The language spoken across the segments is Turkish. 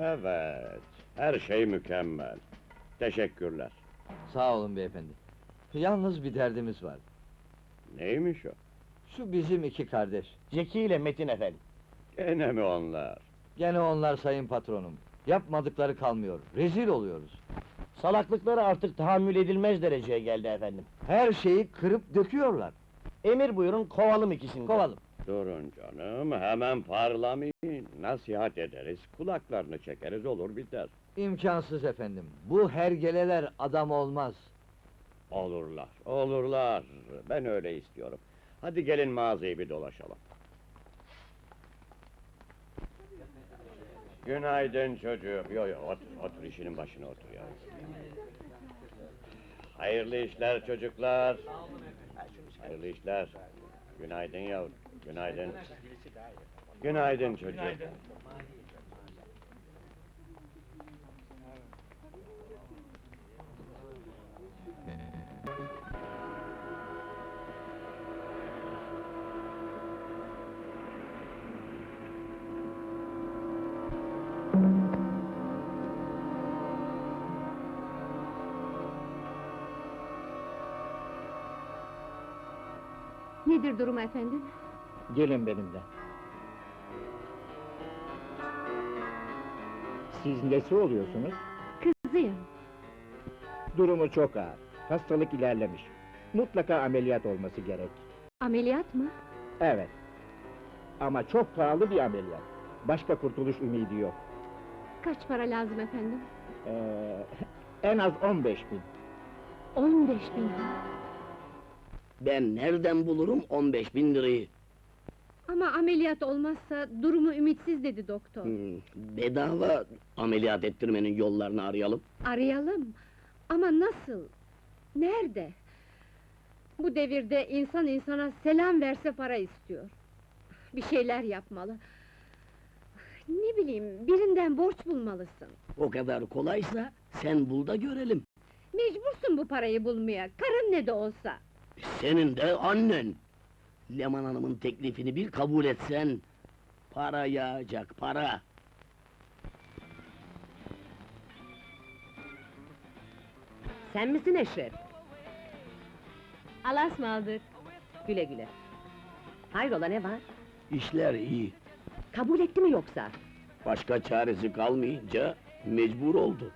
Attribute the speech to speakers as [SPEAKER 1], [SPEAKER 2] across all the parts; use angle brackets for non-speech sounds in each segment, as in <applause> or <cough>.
[SPEAKER 1] Evet, her şey mükemmel. Teşekkürler.
[SPEAKER 2] Sağ olun beyefendi. Yalnız bir derdimiz var.
[SPEAKER 1] Neymiş o?
[SPEAKER 2] Şu bizim iki kardeş.
[SPEAKER 3] Zeki ile Metin efendim.
[SPEAKER 1] Gene mi onlar?
[SPEAKER 2] Gene onlar sayın patronum. Yapmadıkları kalmıyor. Rezil oluyoruz.
[SPEAKER 3] Salaklıkları artık tahammül edilmez dereceye geldi efendim.
[SPEAKER 2] Her şeyi kırıp döküyorlar.
[SPEAKER 3] Emir buyurun kovalım ikisini. de.
[SPEAKER 2] Kovalım.
[SPEAKER 1] Durun canım, hemen parlamayın. Nasihat ederiz, kulaklarını çekeriz, olur biter.
[SPEAKER 2] İmkansız efendim. Bu hergeleler adam olmaz.
[SPEAKER 1] Olurlar, olurlar. Ben öyle istiyorum. Hadi gelin mağazayı bir dolaşalım. Günaydın çocuğum. Yo yo, otur, otur işinin başına otur ya. Hayırlı işler çocuklar. Hayırlı işler. Günaydın yavrum, günaydın. Günaydın çocuğum.
[SPEAKER 4] Nedir durum efendim?
[SPEAKER 3] Gelin benimle. Siz nesi oluyorsunuz?
[SPEAKER 4] Kızıyım.
[SPEAKER 3] Durumu çok ağır. Hastalık ilerlemiş. Mutlaka ameliyat olması gerek.
[SPEAKER 4] Ameliyat mı?
[SPEAKER 3] Evet. Ama çok pahalı bir ameliyat. Başka kurtuluş ümidi yok.
[SPEAKER 4] Kaç para lazım efendim?
[SPEAKER 3] Ee, <laughs> en az 15 bin.
[SPEAKER 4] 15 bin.
[SPEAKER 5] Ben nereden bulurum 15 bin lirayı?
[SPEAKER 4] Ama ameliyat olmazsa durumu ümitsiz dedi doktor.
[SPEAKER 5] Hmm, bedava ameliyat ettirmenin yollarını arayalım.
[SPEAKER 4] Arayalım. Ama nasıl? Nerede? Bu devirde insan insana selam verse para istiyor. Bir şeyler yapmalı. Ne bileyim, birinden borç bulmalısın.
[SPEAKER 5] O kadar kolaysa sen bul da görelim.
[SPEAKER 4] Mecbursun bu parayı bulmaya, karın ne de olsa.
[SPEAKER 5] Senin de annen. Leman Hanım'ın teklifini bir kabul etsen... ...para yağacak, para.
[SPEAKER 6] Sen misin Eşref?
[SPEAKER 4] Alas mı aldık?
[SPEAKER 6] Güle güle. Hayrola ne var?
[SPEAKER 5] İşler iyi.
[SPEAKER 6] Kabul etti mi yoksa?
[SPEAKER 5] Başka çaresi kalmayınca mecbur oldu.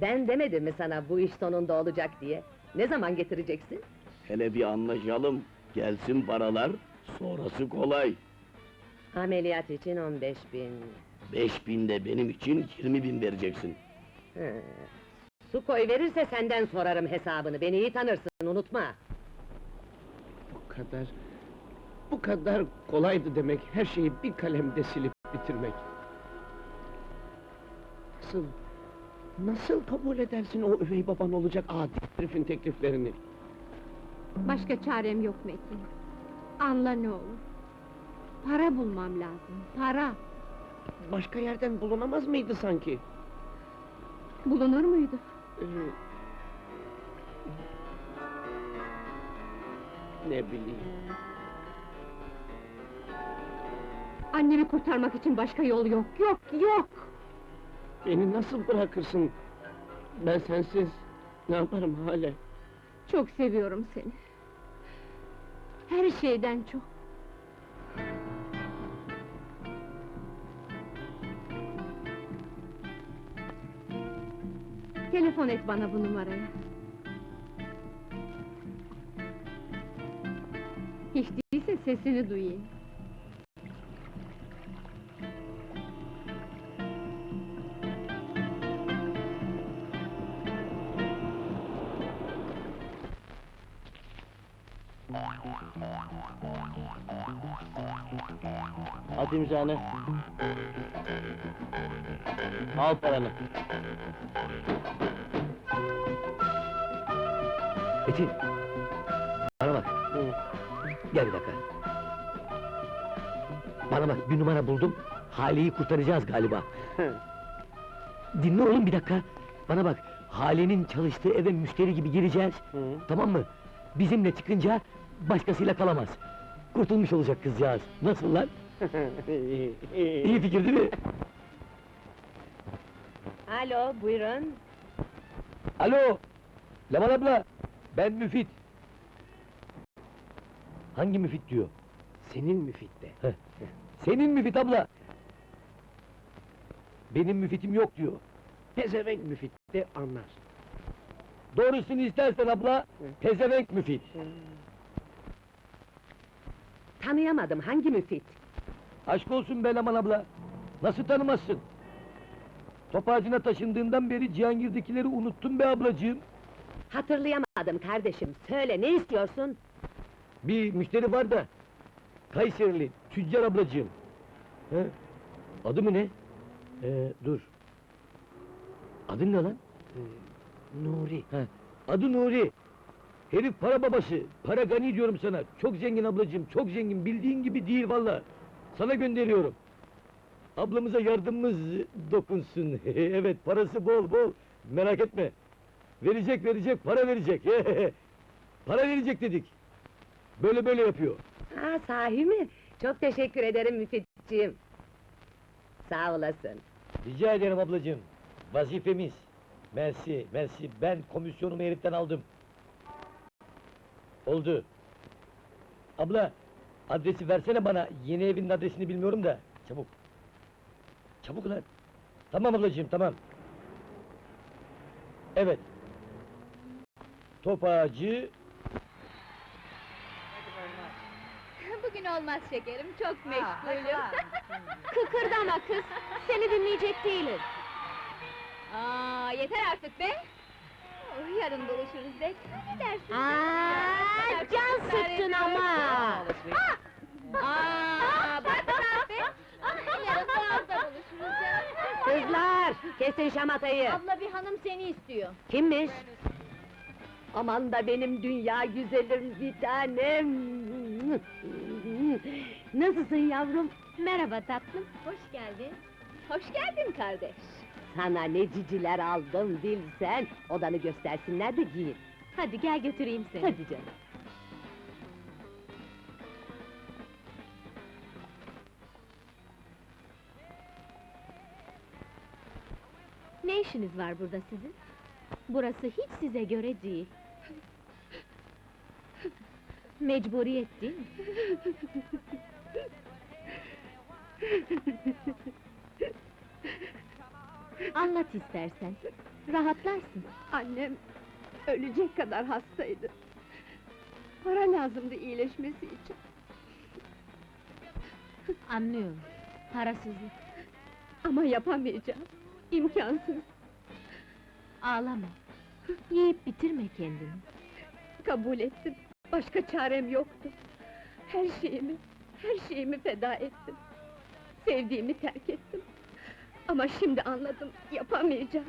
[SPEAKER 6] Ben demedim mi sana bu iş sonunda olacak diye? Ne zaman getireceksin?
[SPEAKER 5] Hele bir anlaşalım. Gelsin paralar, sonrası kolay.
[SPEAKER 6] Ameliyat için 15 bin.
[SPEAKER 5] Beş bin de benim için 20 bin vereceksin.
[SPEAKER 6] Hı. Su koy verirse senden sorarım hesabını. Beni iyi tanırsın, unutma.
[SPEAKER 7] Bu kadar... Bu kadar kolaydı demek, her şeyi bir kalemde silip bitirmek. Nasıl... Nasıl kabul edersin o üvey baban olacak adi herifin tekliflerini?
[SPEAKER 4] Başka çarem yok Metin. Anla ne olur. Para bulmam lazım, para.
[SPEAKER 7] Başka yerden bulunamaz mıydı sanki?
[SPEAKER 4] Bulunur muydu?
[SPEAKER 7] Ee, Ne bileyim...
[SPEAKER 4] Annemi kurtarmak için başka yol yok, yok, yok!
[SPEAKER 7] Beni nasıl bırakırsın? Ben sensiz ne yaparım hale?
[SPEAKER 4] Çok seviyorum seni. Her şeyden çok. Telefon et bana bu numaraya. Hiç değilse sesini duyayım.
[SPEAKER 3] At imzanı. Al paranı.
[SPEAKER 5] Metin! Bana bak, gel bir dakika. Bana bak, bir numara buldum. Hale'yi kurtaracağız galiba. <laughs> Dinle oğlum bir dakika. Bana bak, Hale'nin çalıştığı eve müşteri gibi gireceğiz. Tamam mı? Bizimle çıkınca başkasıyla kalamaz. Kurtulmuş olacak kızcağız. Nasıl lan? <laughs> İyi fikir değil mi?
[SPEAKER 6] Alo, buyurun.
[SPEAKER 8] Alo! Leman abla, ben Müfit. Hangi Müfit diyor?
[SPEAKER 9] Senin müfitte.
[SPEAKER 8] Senin Müfit abla! Benim Müfit'im yok diyor.
[SPEAKER 9] Pezevenk müfitte anlar.
[SPEAKER 8] Doğrusunu istersen abla, pezevenk Müfit.
[SPEAKER 6] Tanıyamadım, hangi müfit?
[SPEAKER 8] Aşk olsun be Leman abla. Nasıl tanımazsın? Top ağacına taşındığından beri Cihangir'dekileri unuttun be ablacığım.
[SPEAKER 6] Hatırlayamadım kardeşim, söyle ne istiyorsun?
[SPEAKER 8] Bir müşteri var da, Kayserili, tüccar ablacığım. He? Adı mı ne? Ee, dur. Adın ne lan?
[SPEAKER 9] Nuri.
[SPEAKER 8] He, adı Nuri. Herif para babası, para gani diyorum sana. Çok zengin ablacığım, çok zengin. Bildiğin gibi değil valla. Sana gönderiyorum. Ablamıza yardımımız dokunsun. <laughs> evet, parası bol bol. Merak etme. Verecek, verecek, para verecek. <laughs> para verecek dedik. Böyle böyle yapıyor.
[SPEAKER 6] Ha, sahi mi? Çok teşekkür ederim müfitciğim. Sağ olasın.
[SPEAKER 8] Rica ederim ablacığım. Vazifemiz. Mersi, mersi. Ben komisyonumu heriften aldım. Oldu. Abla, adresi versene bana. Yeni evinin adresini bilmiyorum da. Çabuk. Çabuk lan. Tamam ablacığım, tamam. Evet. Top ağacı,
[SPEAKER 10] Bugün olmaz şekerim, çok meşgulüm. <laughs>
[SPEAKER 11] Kıkırdama kız, seni dinleyecek değilim.
[SPEAKER 10] Aa, yeter artık be! Yarın buluşuruz de, ne dersin?
[SPEAKER 11] Aa, can sıktın ama!
[SPEAKER 10] Aa, bak be! yarın Boğaz'da buluşuruz canım.
[SPEAKER 6] Kızlar, kesin şamatayı.
[SPEAKER 10] Abla bir hanım seni istiyor.
[SPEAKER 6] Kimmiş? Aman da benim dünya güzelim bir tanem. Nasılsın yavrum?
[SPEAKER 11] Merhaba tatlım.
[SPEAKER 10] Hoş geldin. Hoş geldin kardeş.
[SPEAKER 6] Sana ne ciciler aldım bilsen. Odanı göstersinler de giyin.
[SPEAKER 11] Hadi gel götüreyim seni.
[SPEAKER 6] Hadi canım.
[SPEAKER 11] Ne işiniz var burada sizin? Burası hiç size göre değil. Mecburiyet değil mi? <laughs> Anlat istersen. Rahatlarsın.
[SPEAKER 4] Annem ölecek kadar hastaydı. Para lazımdı iyileşmesi için.
[SPEAKER 11] Anlıyorum. Parasızlık.
[SPEAKER 4] Ama yapamayacağım. İmkansız.
[SPEAKER 11] Ağlama. Yiyip bitirme kendini.
[SPEAKER 4] Kabul ettim. Başka çarem yoktu. Her şeyimi, her şeyimi feda ettim. Sevdiğimi terk ettim. Ama şimdi anladım, yapamayacağım.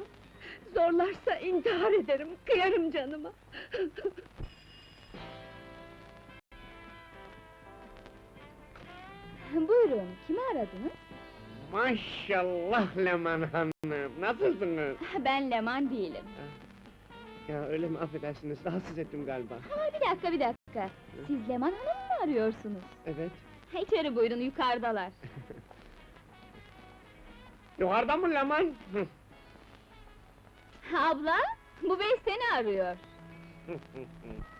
[SPEAKER 4] Zorlarsa intihar ederim, kıyarım canıma. <laughs>
[SPEAKER 10] Buyurun, kimi aradınız?
[SPEAKER 9] Maşallah Leman Hanım. Nasılsınız? <laughs>
[SPEAKER 10] Ben Leman değilim.
[SPEAKER 9] Ya öyle mi affedersiniz? Rahatsız ettim galiba.
[SPEAKER 10] Ha, bir dakika, bir dakika. Siz Leman Hanım'ı mı arıyorsunuz?
[SPEAKER 9] Evet.
[SPEAKER 10] İçeri buyurun, yukarıdalar. <laughs>
[SPEAKER 9] Yukarıda mı Leman?
[SPEAKER 10] Abla, bu bey seni arıyor.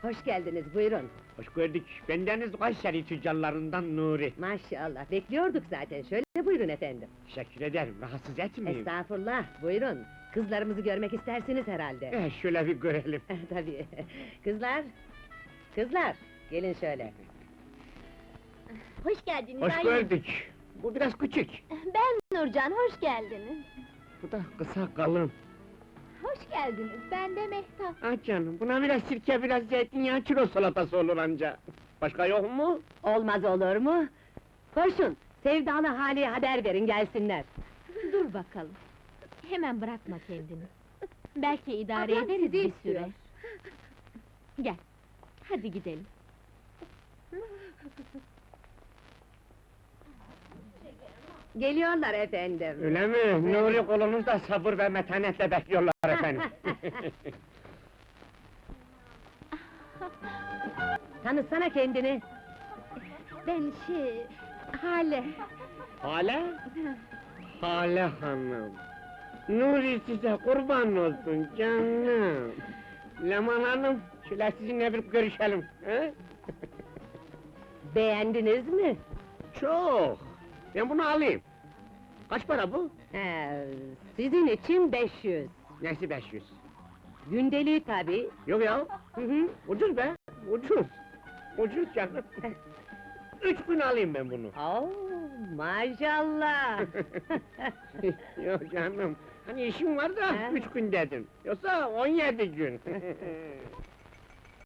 [SPEAKER 6] Hoş geldiniz, buyurun.
[SPEAKER 9] Hoş gördük. Bendeniz Kayseri tüccarlarından Nuri.
[SPEAKER 6] Maşallah, bekliyorduk zaten. Şöyle buyurun efendim.
[SPEAKER 9] Teşekkür ederim. Rahatsız etmeyeyim.
[SPEAKER 6] Estağfurullah, buyurun. Kızlarımızı görmek istersiniz herhalde.
[SPEAKER 9] Eh, şöyle bir görelim.
[SPEAKER 6] Tabii. Kızlar, kızlar, gelin şöyle. <laughs>
[SPEAKER 10] Hoş geldiniz
[SPEAKER 9] Hoş gördük. Bu biraz küçük.
[SPEAKER 10] Ben Nurcan, hoş geldiniz.
[SPEAKER 9] Bu da kısa kalın.
[SPEAKER 10] Hoş geldiniz, ben de Mehtap.
[SPEAKER 9] Ah canım, buna biraz sirke, biraz zeytinyağı, çiro salatası olur anca. Başka yok mu?
[SPEAKER 6] Olmaz olur mu? Koşun, sevdalı Hali'ye haber verin gelsinler.
[SPEAKER 11] Dur bakalım. Hemen bırakma kendini. Belki idare
[SPEAKER 4] Ablam
[SPEAKER 11] ederiz
[SPEAKER 4] sizi
[SPEAKER 11] bir
[SPEAKER 4] istiyor.
[SPEAKER 11] süre. Gel. Hadi gidelim.
[SPEAKER 6] Geliyorlar efendim.
[SPEAKER 9] Öyle mi? Nuri kolunuzda sabır ve metanetle bekliyorlar efendim. <laughs>
[SPEAKER 6] Tanıtsana kendini.
[SPEAKER 4] Ben şey, Hale.
[SPEAKER 9] Hale? Hale hanım. Nuri size kurban olsun canım. Leman Hanım, şöyle sizinle bir görüşelim. He?
[SPEAKER 6] Beğendiniz mi?
[SPEAKER 9] Çok. Ben bunu alayım. Kaç para bu?
[SPEAKER 6] He, sizin için 500.
[SPEAKER 9] Nesi 500?
[SPEAKER 6] Gündeliği tabii.
[SPEAKER 9] Yok ya,
[SPEAKER 6] Hı hı.
[SPEAKER 9] ucuz be, ucuz. Ucuz canım. <laughs> Üç gün alayım ben bunu.
[SPEAKER 6] Oo, maşallah. <laughs>
[SPEAKER 9] Yok canım, hani işim var da
[SPEAKER 6] He?
[SPEAKER 9] üç gün dedim. Yoksa on yedi gün. <laughs>